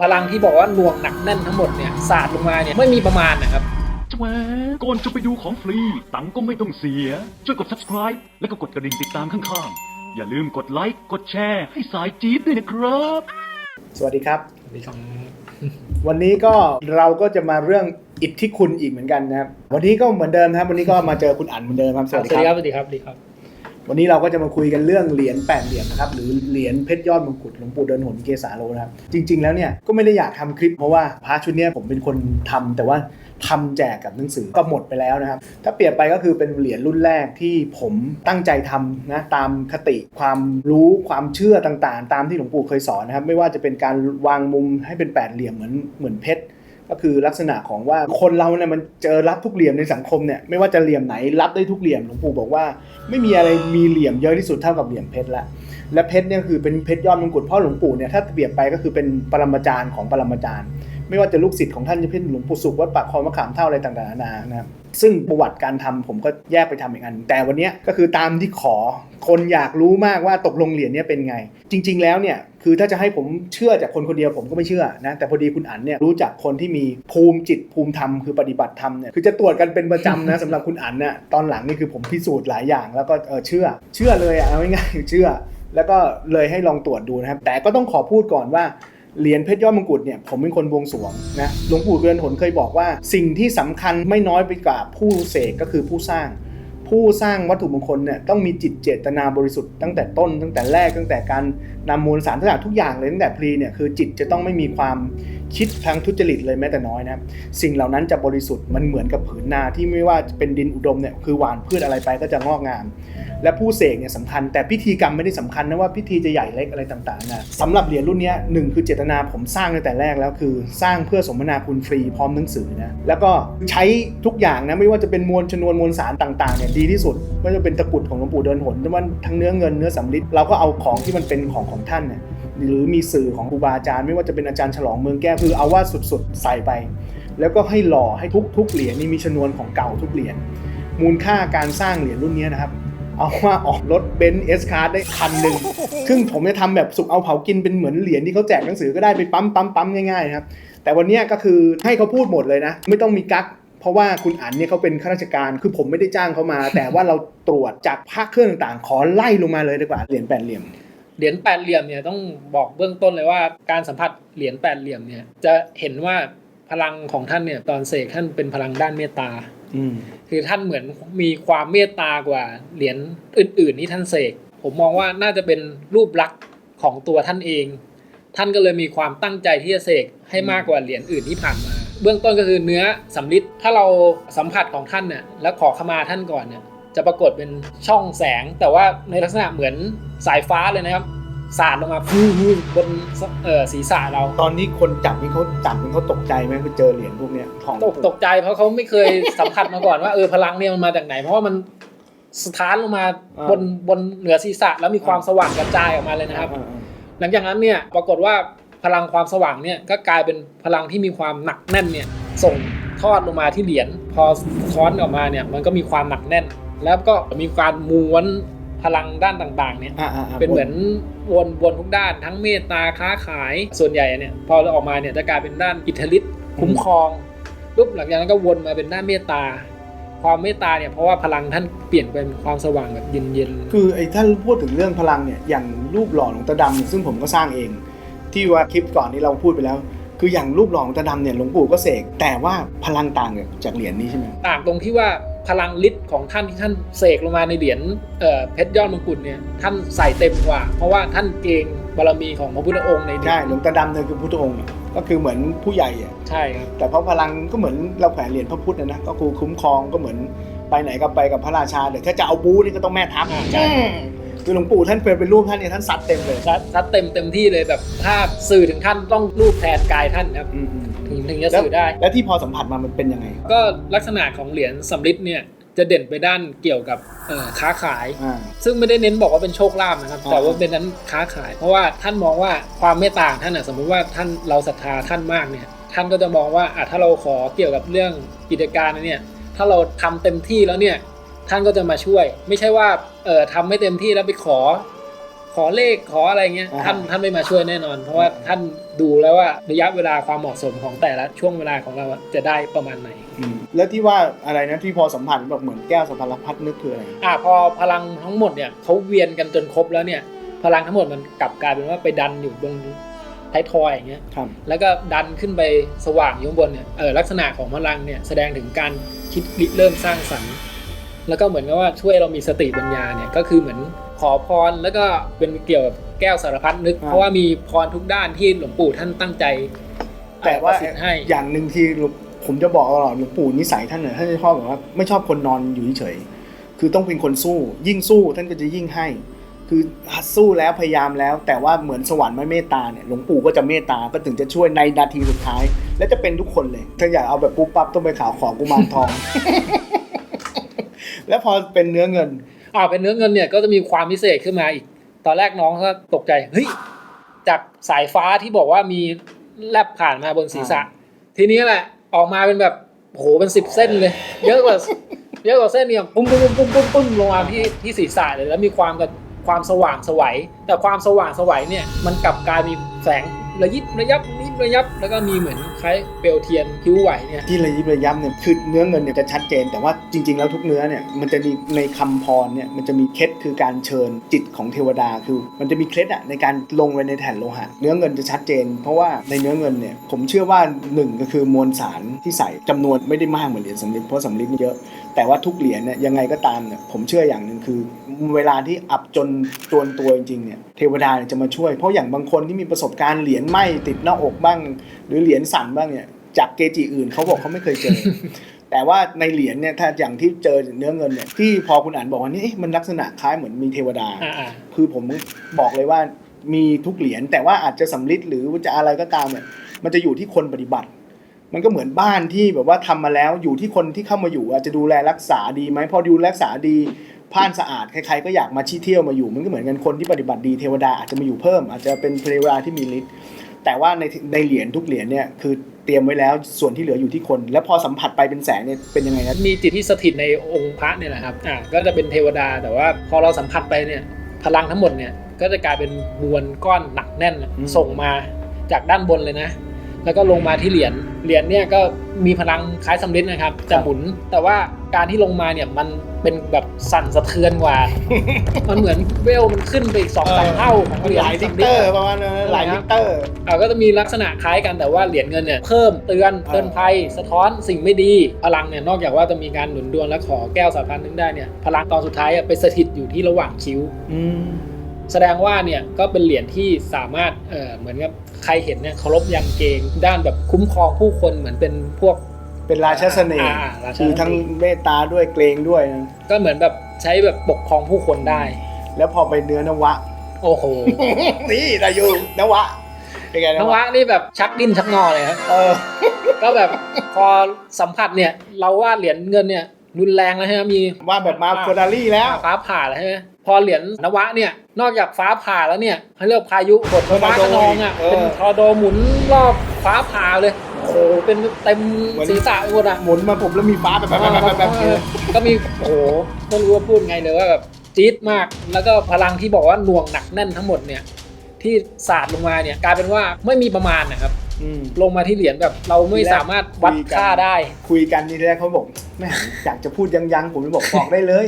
พลังที่บอกว่าหน่วงหนักแน่นทั้งหมดเนี่ยสาดลงมาเนี่ยไม่มีประมาณนะครับแหมก่อนจะไปดูของฟรี ตังค์ก็ไม่ต้องเสีย ช่วยกด subscribe แล้วก็กดกระดิ่งติดตามข้างๆ อย่าลืมกดไลค์กดแชร์ให้สายจี๊ดด้วยนะครับ สวัสดีครับ สวัสดีครับวันนี้ก็เราก็จะมาเรื่องอิทธิคุณอีกเหมือนกันนะครับ วันนี้ก็เหมือนเดิมนะครับ วันนี้ก็มาเจอคุณอั๋นเหมือนเดิมครับสสวัวัสสดีดีคครัรับบสวัสดีครับสวัสดีครับ วันนี้เราก็จะมาคุยกันเรื่องเหรียญแปดเหรียญนะครับหรือเหรียญเพชรยอดมงกุฎหลวงปู่เดินหนเกสาโลนะครับจริง ๆแล้วเนี่ยก็ไม่ได้อยากทำคลิปเพราะว่าพระชุดเนี้ยผมเป็นคนทำแต่ว่าทำแจกกับหนังสือก็หมดไปแล้วนะครับ ถ้าเปรียบไปก็คือเป็นเหรียญรุ่นแรกที่ผมตั้งใจทำนะตามคติความรู้ความเชื่อต่างๆ ตามที่หลวงปู่เคยสอนนะครับ ไม่ว่าจะเป็นการวางมุมให้เป็นแปดเหลี่ยมเหมือนเหมือนเพชร ก็คือลักษณะของว่าคนเราเนี่ยมันเจอรับทุกเหลี่ยมในสังคมเนี่ยไม่ว่าจะเหลี่ยมไหนรับได้ทุกเหลี่ยมหลวงปู่บอกว่า ไม่มีอะไรมีเหลี่ยมเยอะที่สุดเท่ากับเหลี่ยมเพชรละและเพชรเนี่ยคือเป็นเพชรยอดมงกุฎเพ่อหลวงปู่เนี่ยถ้าเปรียบไปก็คือเป็นปรมาจารย์ของปรมาจารย์ ไม่ว่าจะลูกศิษย์ของท่านจะเป็นหลวงปู่สุขวัดปากคลองมะขามเท่าอะไรต่างๆนานานะครับซึ่งประวัติการทำผมก็แยกไปทำอีกอัน แต่วันนี้ก็คือตามที่ขอคนอยากรู้มากว่าตกลงเหรียญเนี้ยเป็นไง จริง ๆ แล้วเนี่ยคือถ้าจะให้ผมเชื่อจากคนคนเดียวผมก็ไม่เชื่อนะแต่พอดีคุณอั๋นเนี่ยรู้จักคนที่มีภูมิจิตภูมิธรรมคือปฏิบัติธรรมเนี่ยคือจะตรวจกันเป็นประจำนะสำหรับคุณอั๋นเนี่ยตอนหลังนี่คือผมพิสูจน์หลายอย่าง แล้วก็เออเชื่อ เชื่อเลยอะเอาง่ายๆเชื่อ แล้วก็เลยให้ลองตรวจดูนะครับแต่ก็ต้องขอพูดก่อนว่า เหรียญเพชรยอดมงกุฎเนี่ยผมเป็นคนบวงสรวงนะหลวงปู่เรือนหนเคยบอกว่า สิ่งที่สำคัญไม่น้อยไปกว่าผู้เสกก็คือผู้สร้าง ผู้สร้างวัตถุมงคลเนี่ยต้องมีจิตเจตนาบริสุทธิ์ตั้งแต่ต้นตั้งแต่แรกตั้งแต่การ นำมวลสารทั้งหลายทุกอย่างเลยตั้งแต่พลีเนี่ยคือจิตจะต้องไม่มีความคิดทางทุจริตเลยแม้แต่น้อยนะครับสิ่งเหล่านั้นจะบริสุทธิ์มันเหมือนกับผืนนาที่ไม่ว่าเป็นดินอุดมเนี่ยคือหว่านพืชอะไรไปก็จะงอกงาม และผู้เสกเนี่ยสำคัญ แต่พิธีกรรมไม่ได้สำคัญนะว่าพิธีจะใหญ่เล็กอะไรต่างๆนะสำหรับเหรียญรุ่นนี้หนึ่งคือเจตนาผมสร้างตั้งแต่แรกแล้วคือ สร้างเพื่อสมนาคุณฟรีพร้อมหนังสือนะแล้วก็ใช้ทุกอย่างนะไม่ว่าจะเป็นมวลชนวนมวลสารต่างๆเนี่ยดีที่สุดไม่ว่าจะเป็นตะกรุดของหลวงปู่เดินหนทั้งเนื้อเงินเนื้อสำริดเราก็เอาของที่มันเป็นของของท่านเนี่ยหรือมีสื่อของครูบาอาจารย์ ไม่ว่าจะเป็นอาจารย์ฉลองเมืองแก้วคือเอาว่าสุดๆ ใส่ไป แล้วก็ให้หล่อให้ทุกๆเหรียญนี่มีชนวนของเก่าทุกเหรียญมูลค่าการสร้างเหรียญรุ่นนี้นะครับ เอาว่าออกรถเบนซ์เอสคาร์ได้คันหนึ่งซึ่งผมจะทำแบบสุกเอาเผากินเป็นเหมือนเหรียญที่เขาแจกหนังสือก็ได้ไปปั๊มปั๊มปั๊มง่ายๆนะครับแต่วันนี้ก็คือให้เขาพูดหมดเลยนะ ไม่ต้องมีกั๊กเพราะว่าคุณอั๋นเนี่ยเขาเป็นข้าราชการ คือผมไม่ได้จ้างเขามา แต่ว่าเราตรวจจากภาคเครื่องต่างๆ ขอไล่ลงมาเลยดีกว่าเหรียญแปดเหลี่ยม เหรียญแปดเหลี่ยมเนี่ยต้องบอกเบื้องต้นเลยว่าการสัมผัสเหรียญแปดเหลี่ยมเนี่ยจะเห็นว่าพลังของท่านเนี่ยตอนเสกท่านเป็นพลังด้านเมตตาอืมคือท่านเหมือนมีความเมตตากว่าเหรียญอื่น ๆ ที่ท่านเสกผมมองว่าน่าจะเป็นรูปลักษณ์ของตัวท่านเอง ท่านก็เลยมีความตั้งใจที่จะเสกให้มากกว่าเหรียญอื่นที่ผ่านมา เบื้องต้นก็คือเนื้อสำลิดถ้าเราสัมผัสของท่านเนี่ยแล้วขอขมาท่านก่อนเนี่ย จะปรากฏเป็นช่องแสง แต่ว่าในลักษณะเหมือนสายฟ้าเลยนะครับสาดลงมาฟูบนเอ่อศีรษะเรา ตอนนี้คนจับนี่เขาจับนี่เขาตกใจไหมไปเจอเหรียญพวกเนี้ยของตกตกใจเพราะเขาไม่เคยสัมผัสมาก่อนว่าเออพลังเนี่ยมันมาจากไหน เพราะว่ามันสถานลงมาบนบนเหนือศีรษะแล้วมีความสว่างกระจายออกมาเลยนะครับอ่าหลังจากนั้นเนี่ยปรากฏว่าพลังความสว่างเนี่ยก็กลายเป็นพลังที่มีความหนักแน่นเนี่ยส่งทอดลงมาที่เหรียญพอค้อนออกมาเนี่ยมันก็มีความหนักแน่น แล้วก็มีการม้วนพลังด้านต่างๆเนี่ยอ่าอ่าอ่าเป็นเหมือนวนวนทุกด้านทั้งเมตตาค้าขายส่วนใหญ่เนี่ยพอเราออกมาเนี่ยจะกลายเป็นด้านอิทธิฤทธิ์คุ้มครองปุ๊บหลังจากนั้นก็วนมาเป็นด้านเมตตา ความเมตตาเนี่ยเพราะว่าพลังท่านเปลี่ยนเป็นความสว่างแบบเย็นคือไอ้ถ้าพูดถึงเรื่องพลังเนี่ยอย่างรูปหล่อหลวงตาดำเนี่ยซึ่งผมก็สร้างเอง ที่ว่าคลิปก่อนนี้เราพูดไปแล้วคืออย่างรูปหล่อหลวงตาดำเนี่ยหลวงปู่ก็เสกแต่ว่าพลังต่างจากเหรียญนี้ใช่ไหมๆต่างตรงที่ว่า พลังฤทธิ์ของท่านที่ท่านเสกลงมาในเหรียญเอ่อเพชรยอดมงกุฎเนี่ยท่านใส่เต็มกว่า เพราะว่าท่านเกรงบารมีของพระพุทธองค์ในเหรียญใช่หลวงตาดำเนี่ยคือพุทธองค์เนี่ยก็คือเหมือนผู้ใหญ่อะใช่ครับแต่เพราะพลังก็เหมือนเราแขวนเหรียญพระพุทธนะนะก็คือคุ้มครองก็เหมือนไปไหนก็ไปกับพระราชาแต่ถ้าจะเอาบู๊นี่ก็ต้องแม่ทัพอ่าใช่อืมคือหลวงปู่ท่านเป็นรูปท่านเนี่ยท่านซัดเต็มเลยซัดซัดเต็มเต็มที่เลยแบบภาพสื่อถึงท่านต้องรูปแทนกายท่านครับอืมอืม ถึงถึงจะสื่อได้ แล้วที่พอสัมผัสมามันเป็นยังไง ก็ลักษณะของเหรียญสำริดเนี่ยจะเด่นไปด้านเกี่ยวกับเอ่อค้าขายอ่าซึ่งไม่ได้เน้นบอกว่าเป็นโชคลาภนะครับอ่าแต่ว่าเป็นนั้นค้าขาย เพราะว่าท่านมองว่าความเมตตาของท่านน่ะสมมุติว่าท่านเราศรัทธาท่านมากเนี่ย ท่านก็จะมองว่าอะถ้าเราขอเกี่ยวกับเรื่องกิจการนะเนี่ยถ้าเราทำเต็มที่แล้วเนี่ยท่านก็จะมาช่วย ไม่ใช่ว่าเอ่อทำไม่เต็มที่แล้วไปขอขข อเลขขออะไรเงี้ยอ่า ท่านท่านไม่มาช่วยแน่นอน เพราะว่าท่านดูแล้วว่าระยะเวลาความเหมาะสมของแต่ละช่วงเวลาของเราอะจะได้ประมาณไหน อืมแล้วที่ว่าอะไรนะที่พอสัมผัสแบบเหมือนแก้วสัมพันธ์พัดนึกคืออะไร อ่าพอพลังทั้งหมดเนี่ยเขาเวียนกันจนครบแล้วเนี่ยพลังทั้งหมดมันกลับกลายเป็นว่าไปดันอยู่ตรงท้ายทอยอย่างเงี้ยครับ แล้วก็ดันขึ้นไปสว่างอยู่ข้างบนเนี่ยเออลักษณะของพลังเนี่ยแสดงถึงการคิดริเริ่มสร้างสรรค์ แล้วก็เหมือนกับว่าช่วยเรามีสติปัญญาเนี่ยก็คือเหมือนขอพรแล้วก็เป็นเกี่ยวกับแก้วสารพัดนึกอ่าเพราะว่ามีพรทุกด้านที่หลวงปู่ท่านตั้งใจ แต่ว่าประสิทธิ์ให้อย่างหนึ่งที่หลวงผมจะบอกตลอดหลวงปู่นิสัยท่านเนี่ยท่านจะชอบแบบว่าไม่ชอบคนนอนอยู่เฉยๆคือต้องเป็นคนสู้ ยิ่งสู้ท่านก็จะยิ่งให้ คือสู้แล้วพยายามแล้ว แต่ว่าเหมือนสวรรค์ไม่เมตตาเนี่ยหลวงปู่ก็จะเมตตาก็ถึงจะช่วยในนาทีสุดท้าย และจะเป็นทุกคนเลยถ้าอยากเอาแบบปุ๊บปั๊บต้องไปข่าวของกุมารทอง แล้วพอเป็นเนื้อเงินอ่าเป็นเนื้อเงินเนี่ยก็จะมีความพิเศษขึ้นมาอีก ตอนแรกน้องก็ตกใจเฮ้ยจากสายฟ้าที่บอกว่ามีแลบผ่านมาบนศีรษะ ทีนี้แหละออกมาเป็นแบบโหเป็นสิบเส้นเลย เยอะกว่าเยอะกว่าเส้นเนี่ยปุ้มปุ้มปุ้มปุ้มปุ้มลงมาที่ที่ศีรษะเลยแล้วมีความกับความสว่างไสวัยแต่ความสว่างไสวัยเนี่ยมันกลับกลายมีแสงระยิบระยับนิบ ระยับ แล้วก็มีเหมือนคล้ายเปลวเทียนคิ้วไหวเนี่ยที่ระยิบระยับเนี่ยคือเนื้อเงินเนี่ยจะชัดเจน แต่ว่าจริง ๆ แล้วทุกเนื้อเนี่ยมันจะมีในคำพรเนี่ยมันจะมีเคล็ดคือการเชิญจิตของเทวดาคือ มันจะมีเคล็ดอะในการลงไว้ในแผ่นโลหะเนื้อเงินจะชัดเจน เพราะว่าในเนื้อเงินเนี่ยผมเชื่อว่าหนึ่งก็คือมวลสารที่ใส่จำนวนไม่ได้มากเหมือนเหรียญสำริดเพราะสำริดเยอะ แต่ว่าทุกเหรียญเนี่ยยังไงก็ตามเนี่ยผมเชื่ออย่างหนึ่งคือ เวลาที่อับจนจวนตัวจริงๆเนี่ยเทวดาจะมาช่วยเพราะอย่างบางคนที่มีประสบการณ์เหรียญไหมติดหน้าอกบาง หรือเหรียญสั่นบ้างเนี่ยจากเกจิอื่นเขาบอกเขาไม่เคยเจอ แต่ว่าในเหรียญเนี่ยถ้าอย่างที่เจอเนื้อเงินเนี่ยที่พอคุณอ่านบอกว่านี่เอ๊ะมันลักษณะคล้ายเหมือนมีเทวดาอ่าอ่า คือผมบอกเลยว่ามีทุกเหรียญแต่ว่าอาจจะสำลิดหรือจะอะไรก็ตามเนี่ยมันจะอยู่ที่คนปฏิบัติ มันก็เหมือนบ้านที่แบบว่าทำมาแล้วอยู่ที่คนที่เข้ามาอยู่ อาจจะดูแลรักษาดีไหมพอดูแลรักษาดีผ่านสะอาดใครๆก็อยากมาชี้เที่ยวมาอยู่ มันก็เหมือนกันคนที่ปฏิบัติดีเทวดาอาจจะมาอยู่เพิ่ม อาจจะเป็นเทวดาที่มีฤทธิ์ แต่ว่าในในเหรียญทุกเหรียญเนี่ยคือเตรียมไว้แล้วส่วนที่เหลืออยู่ที่คน แล้วพอสัมผัสไปเป็นแสงเนี่ยเป็นยังไงนะมีจิตที่สถิตในองค์พระเนี่ยแหละครับอ่าก็จะเป็นเทวดาแต่ว่าพอเราสัมผัสไปเนี่ยพลังทั้งหมดเนี่ยก็จะกลายเป็นมวลก้อนหนักแน่นน่ะอืมส่งมาจากด้านบนเลยนะ แล้วก็ลงมาที่เหรียญเหรียญเนี่ยก็มีพลังคล้ายสำลิดนะครับจะหมุน แต่ว่าการที่ลงมาเนี่ยมันเป็นแบบสั่นสะเทือนกว่า มันเหมือนเวลมันขึ้นไปอีกสองสามเท่าของเหรียญหลายลิสำตริรดประมาณนั้นนะหลายลิตรอ่าก็จะมีลักษณะคล้ายกันแต่ว่าเหรียญเงินเนี่ยเพิ่มเตือนเตือนภัย สะท้อนสิ่งไม่ดีพลังเนี่ยนอกจากว่าจะมีการหนุนดวงและขอแก้วสารพันนึงได้เนี่ยพลังตอนสุดท้ายอะไปสถิตอยู่ที่ระหว่างคิ้ว อืม แสดงว่าเนี่ยก็เป็นเหรียญที่สามารถเอ่อเหมือนกับใครเห็นเนี่ยเคารพยันเกรงด้านแบบคุ้มครองผู้คนเหมือนเป็นพวกเป็นราชาเสน่ห์อ่าราชาคือทั้งเมตตาด้วยเกรงด้วยนะก็เหมือนแบบใช้แบบปกครองผู้คนได้ แล้วพอไปเนื้อนวะ โอ้โหนี่นายยูนวะเป็นไงนวะนี่แบบชักดิ้นชักงอเลยครับเออ ก็แบบพอสัมผัสเนี่ยเราว่าเหรียญเงินเนี่ยรุนแรงแล้วใช่ไหมมีว่าแบบมาเฟอร์รารี่แล้วฟ้าผ่าแล้วใช่ไหม พอเหรียญนวะเนี่ย นอกจากฟ้าผ่าแล้วเนี่ยเขาเรียกพายุฝนฟ้าขนองอะ เออ เป็นทอร์โดหมุนรอบฟ้าผ่าเลย โอ้โห เป็นเต็มเหมือนศีรษะไปหมดอะหมุนมาผมแล้วมีฟ้าแบบแบบแบบแบบแบบเออก็มี โอ้โห ไม่รู้ว่าพูดไงเลยว่าแบบจี๊ดมาก แล้วก็พลังที่บอกว่าหน่วงหนักแน่นทั้งหมดเนี่ย ที่สาดลงมาเนี่ย กลายเป็นว่าไม่มีประมาณนะครับ อืม ลงมาที่เหรียญแบบเราไม่สามารถวัดค่าได้ คุยกันนี่แรกเขาบอกแม่อยากจะพูดยังยังๆผมเลยบอกบอกได้เลย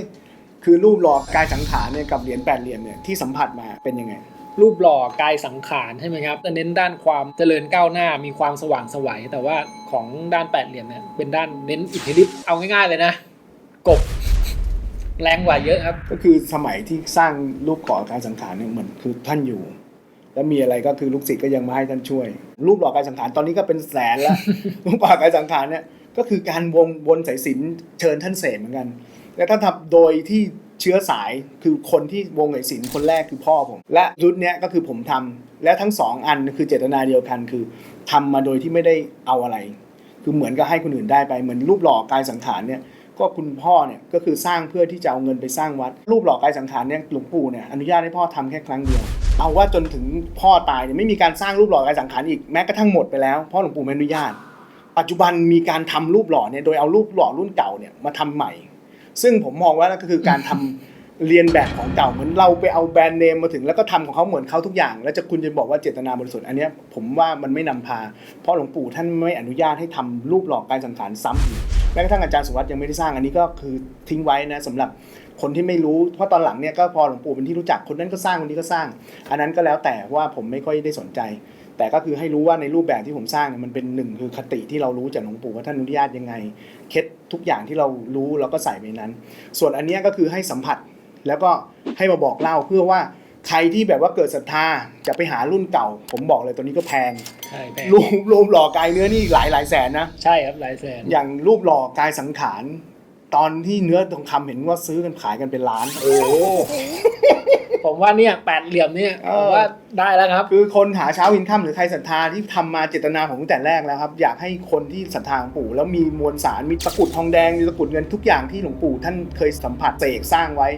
คือรูปหลอกกายสังขารเนี่ยกับเหรียญแปดเหรียญเนี่ยที่สัมผัสมาเป็นยังไง รูปหล่อกายสังขารใช่ไหมครับจะเน้นด้านความเจริญก้าวหน้ามีความสว่างไสวัยแต่ว่าของด้านแปดเหลี่ยมเนี่ยเป็นด้านเน้นอิทธิฤทธิ์เอาง่ายๆเลยนะ กบแรงกว่าเยอะครับ ก็คือสมัยที่สร้างรูปก่อกายสังขารเนี่ยเหมือนคือท่านอยู่แล้วมีอะไรก็คือลูกศิษย์ก็ยังมาให้ท่านช่วย รูปหล่อกายสังขารตอนนี้ก็เป็นแสนแล้วรูปหล่อกายสังขารเนี่ยก็คือการวงวนสายสิญจนเชิญท่านเสกเหมือนกัน และท่านทำโดยที่เชื้อสายคือคนที่วงสายสิญจนคนแรกคือพ่อผม และรุ่นเนี้ยก็คือผมทำและทั้งสองอันคือเจตนาเดียวกันคือทำมาโดยที่ไม่ได้เอาอะไร คือเหมือนกับให้คนอื่นได้ไปเหมือนรูปหล่อกายสังขารเนี่ยก็คุณพ่อเนี่ยก็คือสร้างเพื่อที่จะเอาเงินไปสร้างวัด รูปหล่อกายสังขารเนี่ยหลวงปู่เนี่ยอนุญาตให้พ่อทำแค่ครั้งเดียว เอาว่าจนถึงพ่อตายเนี่ยไม่มีการสร้างรูปหล่อกายสังขารอีกแม้กระทั่งหมดไปแล้วเพราะหลวงปู่ไม่อนุญาต ปัจจุบันมีการทำรูปหล่อเนี่ยโดยเอารูปหล่อรุ่นเก่าเนี่ยมาทำใหม่ ซึ่งผมมองว่านั่นก็คือการทำเรียนแบบของเก่าเหมือนเราไปเอาแบรนด์เนมมาถึงแล้วก็ทำของเขาเหมือนเขาทุกอย่าง แล้วจะคุณจะบอกว่าเจตนาบริสุทธิ์อันนี้ผมว่ามันไม่นำพา เพราะหลวงปู่ท่านไม่อนุญาตให้ทำรูปหลอกกายสังขารซ้ำอีกแม้กระทั่งอาจารย์สุวัสด์ยังไม่ได้สร้างอันนี้ก็คือทิ้งไว้นะสำหรับคนที่ไม่รู้เพราะตอนหลังเนี่ยก็พอหลวงปู่เป็นที่รู้จักคนนั้นก็สร้างคนนี้ก็สร้าง อันนั้นก็แล้วแต่ว่าผมไม่ค่อยได้สนใจ แต่ก็คือให้รู้ว่าในรูปแบบที่ผมสร้างเนี่ยมันเป็นหนึ่งคือคติที่เรารู้จากหลวงปู่ว่าท่านอนุญาตยังไง เคล็ดทุกอย่างที่เรารู้เราก็ใส่ไปนั้น ส่วนอันเนี้ยก็คือให้สัมผัสแล้วก็ให้มาบอกเล่าเพื่อว่าใครที่แบบว่าเกิดศรัทธาจะไปหารุ่นเก่า ผมบอกเลยตัวนี้ก็แพงใช่แพงรูปรูปหล่อกายเนื้อนี่หลายหลายแสนนะ ใช่ครับหลายแสน อย่างรูปหล่อกายสังขาร ตอนที่เนื้อทองคำเห็นว่าซื้อกันขายกันเป็นล้าน โอ้ ผมว่าเนี่ยแปดเหลี่ยมเนี่ยเออผมว่าได้แล้วครับ คือคนหาเช้าวินค่ำหรือใครศรัทธาที่ทำมาเจตนาของตั้งแต่แรกแล้วครับอยากให้คนที่ศรัทธาหลวงปู่แล้วมีมวลสารมีตะกรุดทองแดงมีตะกรุดเงินทุกอย่างที่หลวงปู่ท่านเคยสัมผัสเสกสร้างไว้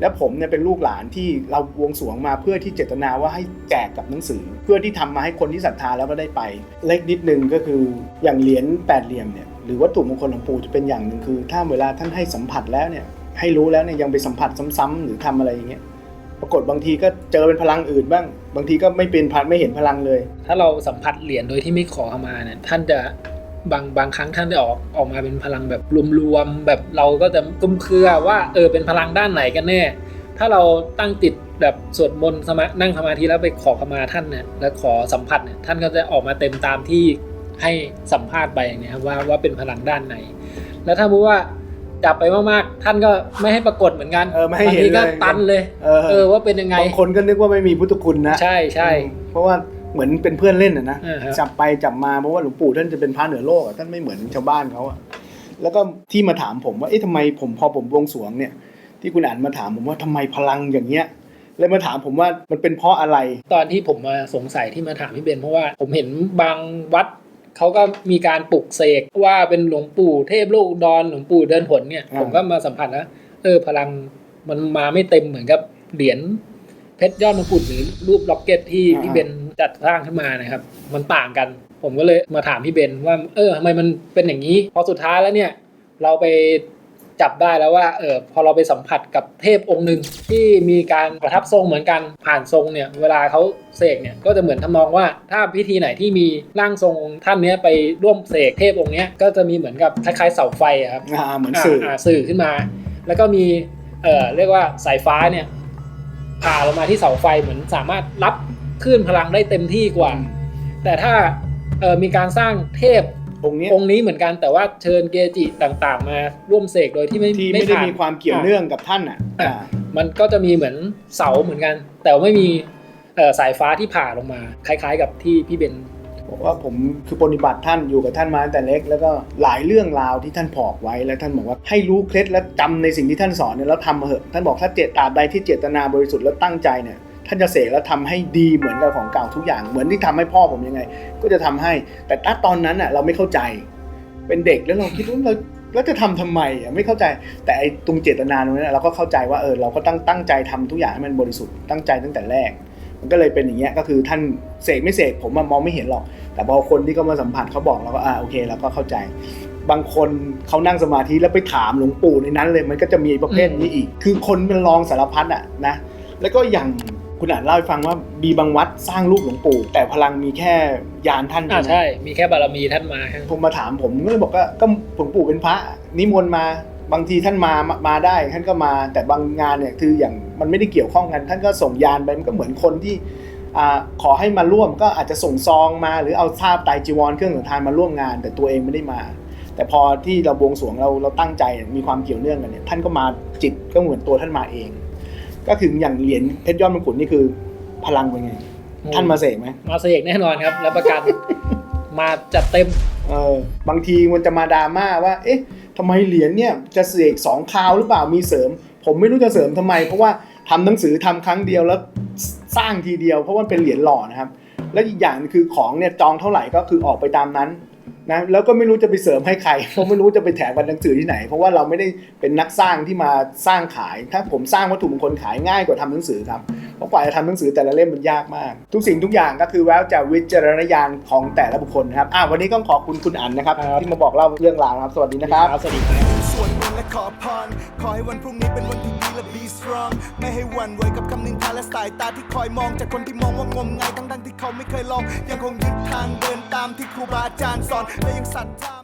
แล้วผมเนี่ยเป็นลูกหลานที่เราบวงสรวงมาเพื่อที่เจตนาว่าให้แจกกับหนังสือ เพื่อที่ทำมาให้คนที่ศรัทธาแล้วก็ได้ไป เล็กนิดนึงก็คืออย่างเหรียญแปดเหลี่ยมเนี่ย หรือวัตถุมงคลหลวงปู่จะเป็นอย่างหนึ่งคือ ถ้าเวลาท่านให้สัมผัสแล้วเนี่ย ให้รู้แล้วเนี่ยยังไปสัมผัสซ้ำๆหรือทำอะไรอย่างเงี้ยปรากฏบางทีก็เจอเป็นพลังอื่นบ้าง บางทีก็ไม่เป็นพันไม่เห็นพลังเลย ถ้าเราสัมผัสเหรียญโดยที่ไม่ขอเข้ามาเนี่ยท่านจะบางบางครั้งท่านจะออกออกมาเป็นพลังแบบรวมๆแบบเราก็จะกุ้มเครือว่าเออเป็นพลังด้านไหนกันแน่ ถ้าเราตั้งติดแบบสวดมนต์สมานั่งสมาธิแล้วไปขอขมาท่านเนี่ยแล้วขอสัมผัสเนี่ยท่านก็จะออกมาเต็มตามที่ ให้สัมภาษณ์ไปอย่างเนี้ยครับว่าว่าเป็นพลังด้านไหน แล้วถ้าพูดว่าจับไปมากๆ ท่านก็ไม่ให้ปรากฏเหมือนกันเออไม่ให้บางเห็นทีก็เลยตันเลยเออเออว่าเป็นยังไงบางคนก็นึกว่าไม่มีพุทธคุณนะใช่ใช่เพราะว่าเหมือนเป็นเพื่อนเล่นอะนะอ่าฮะจับไปจับมาเพราะว่าหลวงปู่ท่านจะเป็นพระเหนือโลกอะท่านไม่เหมือนชาวบ้านเขาอะแล้วก็ที่มาถามผมว่าเอ๊ะทำไมผมพอผมบวงสรวงเนี่ย ที่คุณอ่านมาถามผมว่าทำไมพลังอย่างเงี้ยเลยมาถามผมว่ามันเป็นเพราะอะไร ตอนที่ผมมาสงสัยที่มาถามพี่เบนเพราะว่าผมเห็นบางวัด เขาก็มีการปลุกเสกว่าเป็นหลวงปู่เทพโลกอุดรหลวงปู่เดินหนเนี่ยอ่าผมก็มาสัมผัสนะเออพลังมันมาไม่เต็มเหมือนกับเหรียญเพชรยอดมงกุฎหรือรูปล็อกเก็ตที่พี่เบนจัดสร้างขึ้นมานะครับ มันต่างกัน ผมก็เลยมาถามพี่เบนว่า เออทำไมมันเป็นอย่างนี้ พอสุดท้ายแล้วเนี่ย เราไป จับได้แล้วว่าเออพอเราไปสัมผัสกับเทพองค์หนึ่งที่มีการประทับทรงเหมือนกันผ่านทรงเนี่ยเวลาเขาเสกเนี่ยก็จะเหมือนทำนองว่าถ้าพิธีไหนที่มีร่างทรงท่านเนี้ยไปร่วมเสกเทพองค์เนี้ยก็จะมีเหมือนกับคล้ายๆเสาไฟอะครับอ่าเหมือนสื่ออาสื่อขึ้นมา แล้วก็มีเอ่อเรียกว่าสายฟ้าเนี่ยผ่าลงมาที่เสาไฟเหมือนสามารถรับคลื่นพลังได้เต็มที่กว่า แต่ถ้าเอ่อมีการสร้างเทพ องค์เนี้ยองค์นี้เหมือนกันแต่ว่าเชิญเกจิต่างๆ มาร่วมเสกโดยที่ไม่ที่ไม่ได้ผ่นมีความเกี่ยวเนื่องกับท่านอะอ่ามันก็จะมีเหมือนเสาเหมือนกัน แต่ว่าไม่มีเอ่อสายฟ้าที่ผ่าลงมา คล้าย ๆ กับที่พี่เบนบอกว่าผมคือปฏิบัติท่านอยู่กับท่านมาตั้งแต่เล็ก แล้วก็หลายเรื่องราวที่ท่านผอกไว้แล้วท่านบอกว่าให้รู้เคล็ดและจำในสิ่งที่ท่านสอนเนี่ยแล้วทำมาเถอะท่านบอกถ้าเจตตราบใดที่เจตนาบริสุทธิ์แล้วตั้งใจเนี่ย ท่านจะเสกแล้วทำให้ดีเหมือนกับของเก่าทุกอย่าง เหมือนที่ทำให้พ่อผมยังไง ก็จะทำให้ แต่ถ้าตอนนั้นอะเราไม่เข้าใจ เป็นเด็กแล้วเราคิดว่าเราแล้วจะทำทำไมอะไม่เข้าใจ แต่ไอ้ตรงเจตนาตรงนั้นเราก็เข้าใจว่าเออเราก็ตั้งตั้งใจทำทุกอย่างให้มันบริสุทธิ์ตั้งใจตั้งแต่แรก มันก็เลยเป็นอย่างเงี้ยก็คือท่านเสกไม่เสกผมมองไม่เห็นหรอก แต่พอคนที่เขามาสัมผัสเขาบอกเราก็อ่าโอเคเราก็เข้าใจบางคนเขานั่งสมาธิแล้วไปถามหลวงปู่ในนั้นเลยมันก็จะมีประเภทนี้อีก คือคนมันลองสารพัดอะนะ แล้วก็อย่าง คุณอ่านเล่าให้ฟังว่ามีบางวัดสร้างรูปหลวงปู่ แต่พลังมีแค่ยานท่านอ่าไหมใช่ มีแค่บารมีท่านมาแค่นั้นผมมาถามผมก็เลยบอกว่าก็หลวงปู่เป็นพระนิมนต์มาบางทีท่านมามามาได้ท่านก็มา แต่บางงานเนี่ยคืออย่างมันไม่ได้เกี่ยวข้องกัน ท่านก็ส่งยานไปมันก็เหมือนคนที่อ่าขอให้มาร่วมก็อาจจะส่งซองมาหรือเอาทาบไตรจีวรเครื่องสังฆทานมาร่วมงาน แต่ตัวเองไม่ได้มา แต่พอที่เราบวงสรวงเราเราตั้งใจมีความเกี่ยวเนื่องกันเนี่ยท่านก็มาจิตก็เหมือนตัวท่านมาเอง ก็คืออย่างเหรียญเพชรยอดมงกุฎนี่คือพลังเป็นไง ท่านมาเสกไหมมาเสกแน่นอนครับรับประกันมาจัดเต็มเออบางทีมันจะมาดราม่าว่า เอ๊ะทำไมเหรียญเนี่ยจะเสกสองคราวหรือเปล่ามีเสริม ผมไม่รู้จะเสริมทำไม เพราะว่าทำหนังสือทำครั้งเดียวแล้วสร้างทีเดียวเพราะว่ามันเป็นเหรียญหล่อนะครับ แล้วอีกอย่างคือของเนี่ยจองเท่าไหร่ก็คือออกไปตามนั้น นะแล้วก็ไม่รู้จะไปเสริมให้ใครเพราะไม่รู้จะไปแถมกันหนังสือที่ไหน เพราะว่าเราไม่ได้เป็นนักสร้างที่มาสร้างขาย ถ้าผมสร้างวัตถุมงคลขายง่ายกว่าทำหนังสือครับเพราะกว่าจะทำหนังสือแต่ละเล่มมันยากมาก ทุกสิ่งทุกอย่างก็คือแล้วแต่วิจารณญาณของแต่ละบุคคลนะครับอ่าวันนี้ต้องขอบคุณคุณอั๋นนะครับครับที่มาบอกเล่าเรื่องราวนะครับ สวัสดีนะครับสวัสดีครับ วดมนต์และขอพร ขอให้วันพรุ่งนี้เป็นวันที่ดีและ be strong ไม่ให้หวั่นไหวกับคำนินทาและสายตาที่คอยมองจากคนที่มองว่างมงายทั้งๆที่เขาไม่เคยลอง ยังคงยึดทางเดินตามที่ครูบาอาจารย์สอนและยังศรัทธา